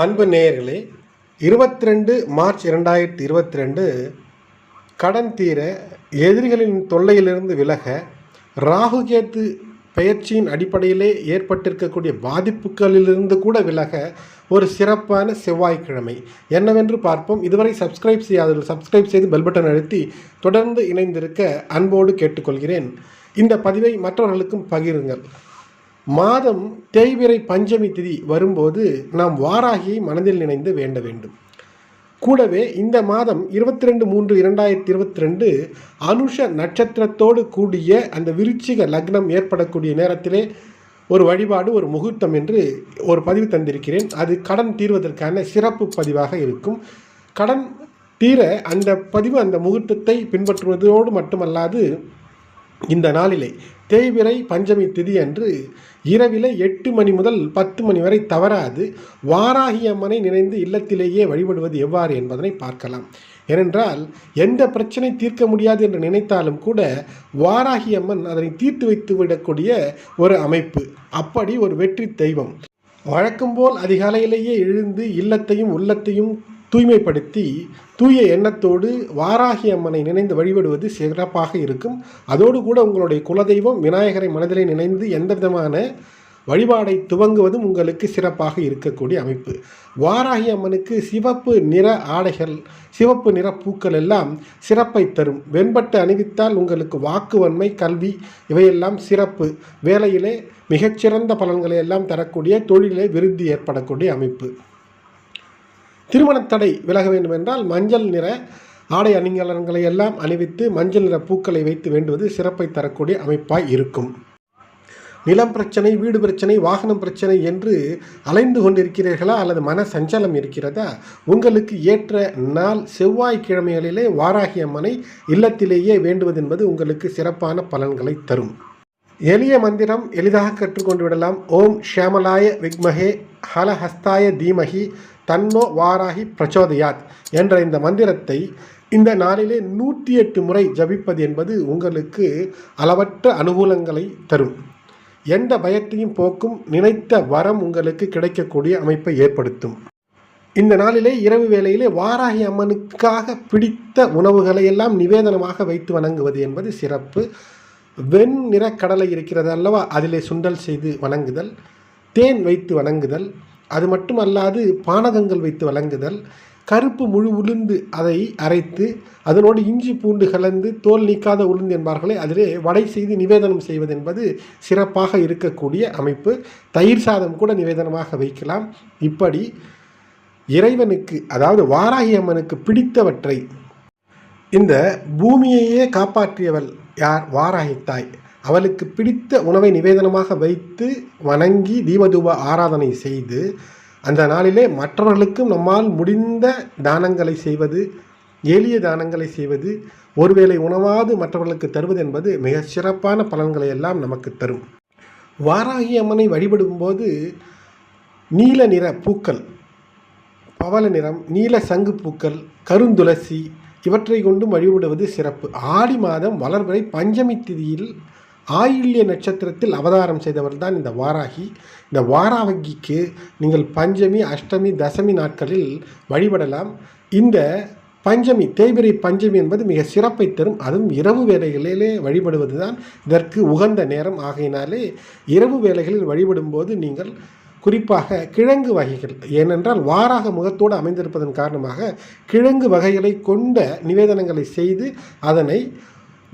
அன்பு நேயர்களே இருபத்தி ரெண்டு மார்ச் இரண்டாயிரத்தி இருபத்தி ரெண்டு கடன் தீர எதிரிகளின் தொல்லையிலிருந்து விலக ராகுகேத்து பயிற்சியின் அடிப்படையிலே ஏற்பட்டிருக்கக்கூடிய பாதிப்புகளிலிருந்து கூட விலக ஒரு சிறப்பான செவ்வாய்க்கிழமை. என்னவென்று பார்ப்போம். இதுவரை சப்ஸ்கிரைப் செய்யாதவர்கள் சப்ஸ்கிரைப் செய்து பெல் பட்டன் அழுத்தி தொடர்ந்து இணைந்திருக்க அன்போடு கேட்டுக்கொள்கிறேன். இந்த பதிவை மற்றவர்களுக்கும் பகிருங்கள். மாதம் தேய்பிரை பஞ்சமி திதி வரும்போது நாம் வாராகியை மனதில் நினைந்து வேண்ட வேண்டும். கூடவே இந்த மாதம் இருபத்தி ரெண்டு மூன்று இரண்டாயிரத்தி இருபத்தி ரெண்டு அனுஷ நட்சத்திரத்தோடு கூடிய அந்த விருச்சிக லக்னம் ஏற்படக்கூடிய நேரத்திலே ஒரு வழிபாடு ஒரு முகூர்த்தம் என்று ஒரு பதிவு தந்திருக்கிறேன். அது கடன் தீர்வதற்கான சிறப்பு பதிவாக இருக்கும். கடன் தீர அந்த பதிவு அந்த முகூர்த்தத்தை பின்பற்றுவதோடு மட்டுமல்லாது இந்த நாளிலே தேய்பிறை பஞ்சமி திதி அன்று இரவிலே எட்டு மணி முதல் பத்து மணி வரை தவறாது வாராகி அம்மனை நினைந்து இல்லத்திலேயே வழிபடுவது எவ்வாறு என்பதனை பார்க்கலாம். ஏனென்றால் எந்த பிரச்சனை தீர்க்க முடியாது என்று நினைத்தாலும் கூட வாராகி அம்மன் அதனை தீர்த்து வைத்து விடக்கூடிய ஒரு அமைப்பு. அப்படி ஒரு வெற்றி தெய்வம். வழக்கம்போல் அதிகாலையிலேயே எழுந்து இல்லத்தையும் உள்ளத்தையும் தூய்மைப்படுத்தி தூய எண்ணத்தோடு வாராகி அம்மனை நினைந்து வழிபடுவது சிறப்பாக இருக்கும். அதோடு கூட உங்களுடைய குலதெய்வம் விநாயகரை மனதிலே நினைந்து எந்த விதமான வழிபாடை துவங்குவதும் உங்களுக்கு சிறப்பாக இருக்கக்கூடிய அமைப்பு. வாராகி அம்மனுக்கு சிவப்பு நிற ஆடைகள் சிவப்பு நிற பூக்கள் எல்லாம் சிறப்பை தரும். வெண்பட்டு அணிவித்தால் உங்களுக்கு வாக்குவன்மை கல்வி இவையெல்லாம் சிறப்பு. வேலையிலே மிகச்சிறந்த பலன்களை எல்லாம் தரக்கூடிய தொழிலே விருத்தி ஏற்படக்கூடிய அமைப்பு. திருமணத்தடை விலக வேண்டும் என்றால் மஞ்சள் நிற ஆடை அணிகலன்களை எல்லாம் அணிவித்து மஞ்சள் நிற பூக்களை வைத்து வேண்டுவது சிறப்பை தரக்கூடிய அமைப்பாய் இருக்கும். நிலம் பிரச்சனை வீடு பிரச்சனை வாகனம் பிரச்சனை என்று அலைந்து கொண்டிருக்கிறீர்களா அல்லது மன சஞ்சலம் இருக்கிறதா? உங்களுக்கு ஏற்ற நாள் செவ்வாய்க்கிழமைகளிலே வாராகி அம்மனை இல்லத்திலேயே வேண்டுவது என்பது உங்களுக்கு சிறப்பான பலன்களை தரும். எளிய மந்திரம் எளிதாக கற்றுக்கொண்டு விடலாம். ஓம் ஷியாமலாய விக்மகே ஹலஹஸ்தாய தீமகி தன்னோ வாராகி பிரச்சோதயாத் என்ற இந்த மந்திரத்தை இந்த நாளிலே நூற்றி எட்டு முறை ஜபிப்பது என்பது உங்களுக்கு அளவற்ற அனுகூலங்களை தரும். எந்த பயத்தையும் போக்கும் நினைத்த வரம் உங்களுக்கு கிடைக்கக்கூடிய அமைப்பை ஏற்படுத்தும். இந்த நாளிலே இரவு வேளையிலே வாராகி அம்மனுக்காக பிடித்த உணவுகளை எல்லாம் நிவேதனமாக வைத்து வணங்குவது என்பது சிறப்பு. வெண் நிற கடலை இருக்கிறது அல்லவா? அதிலே சுண்டல் செய்து வணங்குதல் தேன் வைத்து வணங்குதல் அது மட்டுமல்லாது பானகங்கள் வைத்து வழங்குதல் கருப்பு முழு உளுந்து அதை அரைத்து அதனோடு இஞ்சி பூண்டு கலந்து தோல் நீக்காத உளுந்து என்பார்களே அதிலே வடை செய்து நிவேதனம் செய்வது என்பது சிறப்பாக இருக்கக்கூடிய அமைப்பு. தயிர் சாதம் கூட நிவேதனமாக வைக்கலாம். இப்படி இறைவனுக்கு அதாவது வாராகி அம்மனுக்கு பிடித்தவற்றை இந்த பூமியையே காப்பாற்றியவள் யார்? வாராகி தாய் அவளுக்கு பிடித்த உணவை நிவேதனமாக வைத்து வணங்கி தீபதூப ஆராதனை செய்து அந்த நாளிலே மற்றவர்களுக்கும் நம்மால் முடிந்த தானங்களை செய்வது எளிய தானங்களை செய்வது ஒருவேளை உணவாது மற்றவர்களுக்கு தருவது என்பது மிக சிறப்பான பலன்களை எல்லாம் நமக்கு தரும். வாராகி அம்மனை வழிபடும்போது நீல நிற பூக்கள் பவள நிறம் நீல சங்கு பூக்கள் கருந்துளசி இவற்றை கொண்டு வழிபடுவது சிறப்பு. ஆடி மாதம் வளர்வரை பஞ்சமி திதியில் ஆயுள்ய நட்சத்திரத்தில் அவதாரம் செய்தவர் தான் இந்த வாராகி. இந்த வாராவகிக்கு நீங்கள் பஞ்சமி அஷ்டமி தசமி நாட்களில் வழிபடலாம். இந்த பஞ்சமி தேய்பிரை பஞ்சமி என்பது மிக சிறப்பை தரும். அதுவும் இரவு வேலைகளிலே வழிபடுவது தான் இதற்கு உகந்த நேரம். ஆகையினாலே இரவு வேலைகளில் வழிபடும்போது நீங்கள் குறிப்பாக கிழங்கு வகைகள் ஏனென்றால் வாராக முகத்தோடு அமைந்திருப்பதன் காரணமாக கிழங்கு வகைகளை கொண்ட நிவேதனங்களை செய்து அதனை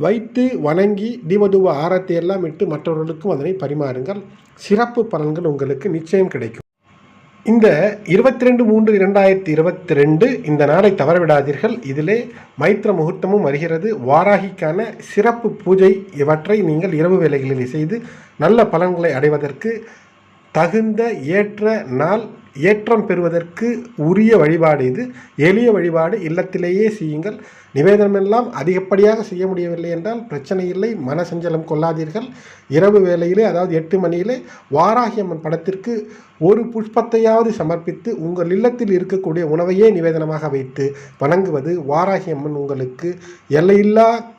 வைத்து வணங்கி தீபதூப ஆரத்தை எல்லாம் இட்டு மற்றவர்களுக்கும் அதனை பரிமாறுங்கள். சிறப்பு பலன்கள் உங்களுக்கு நிச்சயம் கிடைக்கும். இந்த இருபத்தி ரெண்டு மூன்று இரண்டாயிரத்தி இருபத்தி ரெண்டு இந்த நாளை தவறவிடாதீர்கள். இதிலே மைத்திர முகூர்த்தமும் வருகிறது. வாராகிக்கான சிறப்பு பூஜை இவற்றை நீங்கள் இரவு வேலைகளில் செய்து நல்ல பலன்களை அடைவதற்கு தகுந்த ஏற்ற நாள் ஏற்றம் பெறுவதற்கு உரிய வழிபாடு இது. எளிய வழிபாடு இல்லத்திலேயே செய்யுங்கள். நிவேதனமெல்லாம் அதிகப்படியாக செய்ய முடியவில்லை என்றால் பிரச்சனை இல்லை. மனசஞ்சலம் கொள்ளாதீர்கள். இரவு வேளையிலே அதாவது எட்டு மணியிலே வாராகி அம்மன் படத்திற்கு ஒரு புஷ்பத்தையாவது சமர்ப்பித்து உங்கள் இல்லத்தில் இருக்கக்கூடிய உணவையே நிவேதனமாக வைத்து வணங்குவது வாராகி அம்மன் உங்களுக்கு எல்லையில்லா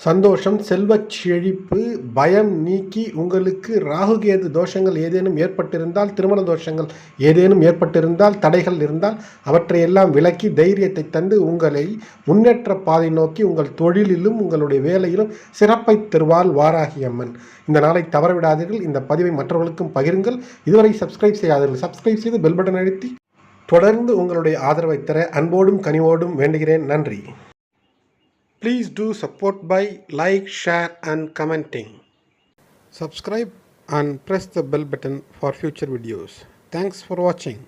சந்தோஷம் செல்வச் செழிப்பு பயம் நீக்கி உங்களுக்கு ராகுகேது தோஷங்கள் ஏதேனும் ஏற்பட்டிருந்தால் திருமண தோஷங்கள் ஏதேனும் ஏற்பட்டிருந்தால் தடைகள் இருந்தால் அவற்றையெல்லாம் விலக்கி தைரியத்தை தந்து உங்களை முன்னேற்ற பாதை நோக்கி உங்கள் தொழிலிலும் உங்களுடைய வேலையிலும் சிறப்பை தருவாள் வாராகி அம்மன். இந்த நாளை தவறவிடாதீர்கள். இந்த பதிவை மற்றவர்களுக்கும் பகிருங்கள். இதுவரை சப்ஸ்கிரைப் செய்யாதீர்கள் சப்ஸ்கிரைப் செய்து பெல் பட்டன் அழுத்தி தொடர்ந்து உங்களுடைய ஆதரவை தர அன்போடும் கனிவோடும் வேண்டுகிறேன். நன்றி. Please do support by like, share and commenting. Subscribe and press the bell button for future videos. Thanks for watching.